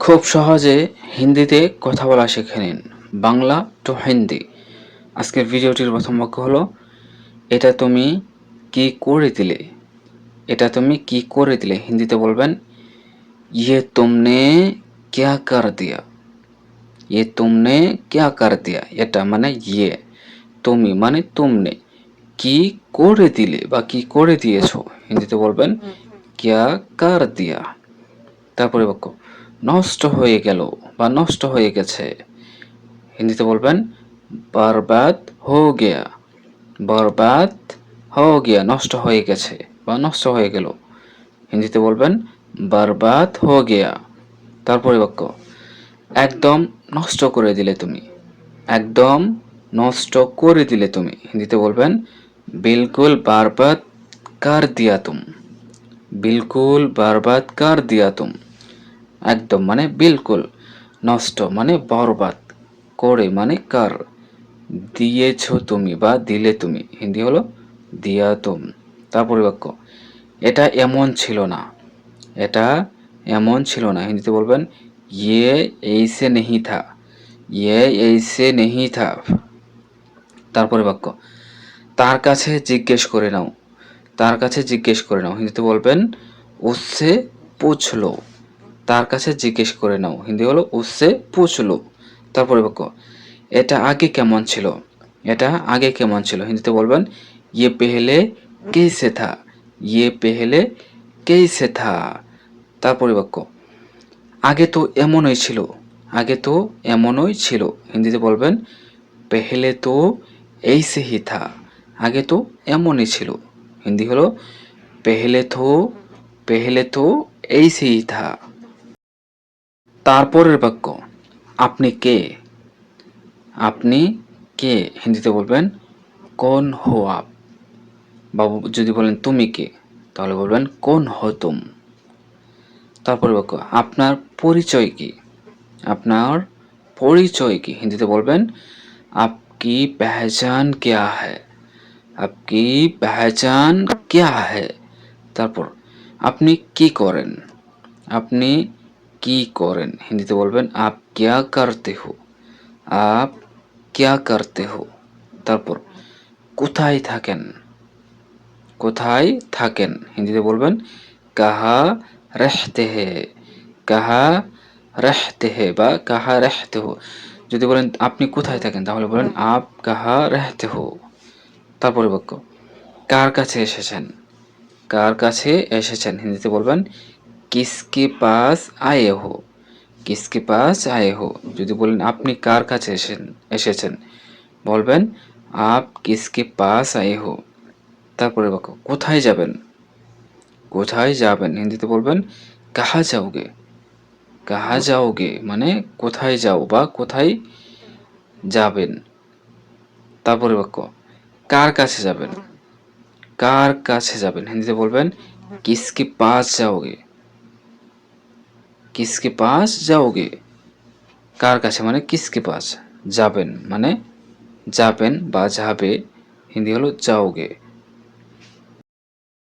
খুব সহজে হিন্দিতে কথা বলা শিখে নিন। বাংলা টু হিন্দি আজকের ভিডিওটির প্রথম বাক্য হলো এটা তুমি কি করে দিলে? এটা তুমি কি করে দিলে? হিন্দিতে বলবেন ইয়ে তুমনে ক্যা কর দিয়া? ইয়ে তুমনে ক্যা কর দিয়া? এটা মানে ইয়ে। তুমি মানে তুমনে। কি করে দিলে বা কি করে দিয়েছ? হিন্দিতে বলবেন ক্যা কর দিয়া? তারপরে বাক্য নষ্ট হয়ে গেল বা নষ্ট হয়ে গেছে। হিন্দিতে বলবেন, বরবাদ হো গিয়া, বরবাদ হো গিয়া, নষ্ট হয়ে গেছে বা নষ্ট হয়ে গেল। হিন্দিতে বলবেন, বরবাদ হো গিয়া। তারপরে বাক্য, একদম নষ্ট করে দিলে তুমি, একদম নষ্ট করে দিলে তুমি। হিন্দিতে বলবেন, বিলকুল বারবাদ কার দিয়া তুম, বিলকুল বারবাদ কার দিয়া তুম। একদম মানে বিলকুল নষ্ট মানে বরবাদ। করে মানে কার? দিয়েছ তুমি বা দিলে তুমি। হিন্দি হলো দিয়া তুম। তারপরে বাক্য এটা এমন ছিল না। এটা এমন ছিল না। হিন্দিতে বলবেন ইয়ে এইসে নেহি থা। ইয়ে এইসে নেহি থা। তারপরে বাক্য তার কাছে জিজ্ঞেস করে নাও। তার কাছে জিজ্ঞেস করে নাও। হিন্দিতে বলবেন উসে পুছলো তার কাছে জিজ্ঞেস করে নাও। হিন্দি হলো উসে পুছলো। তারপরে বাক্য এটা আগে কেমন ছিল? এটা আগে কেমন ছিল? হিন্দিতে বলবেন ইয়ে পেহলে কেসে থা? ইয়ে পেহলে কেসে থা? তারপরে বাক্য আগে তো এমনই ছিল। আগে তো এমনই ছিল। হিন্দিতে বলবেন, পেহেলে তো এই সে হি থা। আগে তো এমনই ছিল। হিন্দি হলো, পেহেলে তো পেহেলে তো এই সে হি থা। তারপরের বাক্য, আপনি কে? আপনি কে? হিন্দিতে বলবেন, কোন হো আপ বাবু যদি বলেন, তুমি কে? তাহলে বলবেন, কোন হো তুম তারপরে বাক্য, আপনার পরিচয় কি? আপনার পরিচয় কি? হিন্দিতে বলবেন আপ আপকি পেহচান ক্যা হ্যায়? আপকি পেহচান ক্যা হ্যায়? তারপর, আপনি কি করেন? আপনি কি করেন? হিন্দিতে বলবেন, আপ ক্যা করতে হো? আপ ক্যা করতে হো? তারপর, কোথায় থাকেন? কোথায় থাকেন? হিন্দিতে বলবেন, কাহা রেহতে হে? কাহা রেহতে হে? বা, কাহা রেহতে হো? যদি বলেন, আপনি কোথায় থাকেন? তাহলে বলেন, আপ কাহা রেহতে হো? তারপরে বাক্য, কার কাছে এসেছেন? কার কাছে এসেছেন? হিন্দিতে বলবেন কিসকে পাস আয়ে হো কিসকে পাস আয়ে হো যদি বলেন আপনি কার কাছে এসেছেন এসেছেন, বলবেন, আপ কিসকে পাস আয়ে হো তারপরে বাক্য, কোথায় যাবেন? কোথায় যাবেন? হিন্দিতে বলবেন, কাহা যাওগে? কাহা যাওগে? মানে কোথায় যাও বা কোথায় যাবেন। তারপরে বাক্য, কার কাছে যাবেন? কার কাছে যাবেন? হিন্দিতে বলবেন, কিসকে পাস যাওগে। কিসকে পাস যাওগে? কার কাছে মানে কিসকে পাস? যাবেন মানে যাবেন বা যাবে। হিন্দি হলো যাওগে।